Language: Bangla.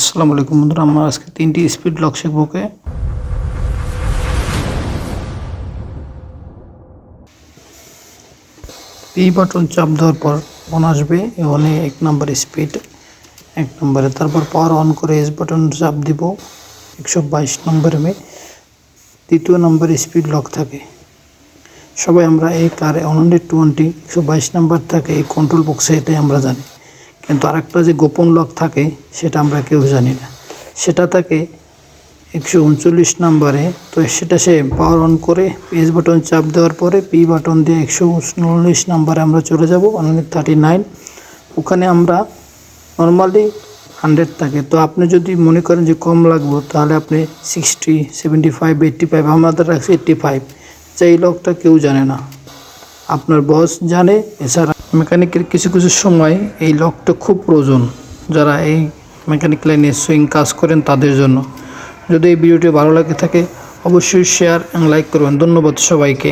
আসসালামু আলাইকুম বন্ধুরা, আমরা আজকে তিনটি স্পিড লক শিখব কে পি বাটন চাপ দেওয়ার পর অন আসবে এখানে এক নম্বর স্পিড এক নম্বরে তারপর পাওয়ার অন করে এস বাটন চাপ দিব, একশো বাইশ নম্বরে মে তৃতীয় নম্বর স্পিড লক থাকে। সবাই আমরা এই কারে ওয়ান হান্ড্রেড টোয়েন্টি একশো বাইশ নাম্বার থাকে, এই কন্ট্রোল বক্সে এটাই আমরা জানি। কিন্তু আরেকটা যে গোপন লক থাকে, সেটা আমরা কেউ জানি না। সেটা থাকে একশো উনচল্লিশ নাম্বারে। তো সেটা সে পাওয়ার অন করে পেজ বাটন চাপ দেওয়ার পরে পি বাটন দিয়ে একশো উনচল্লিশ নাম্বারে আমরা চলে যাব ওয়ান থার্টি নাইন ওখানে আমরা নর্মালি হান্ড্রেড থাকে। তো আপনি যদি মনে করেন যে কম লাগবো, তাহলে আপনি sixty seventy five eighty five আমাদের রাখছি এইট্টি ফাইভ যে এই লকটা কেউ জানে না। আপনার বস জানে, এছাড়া মেকানিকের কিছু কিছু সময় এই লকটা খুব প্রয়োজন যারা এই মেকানিক লাইনে সুইং কাজ করেন তাদের জন্য। যদি এই ভিডিওটি ভালো লাগে থাকে, অবশ্যই শেয়ার এবং লাইক করবেন। ধন্যবাদ সবাইকে।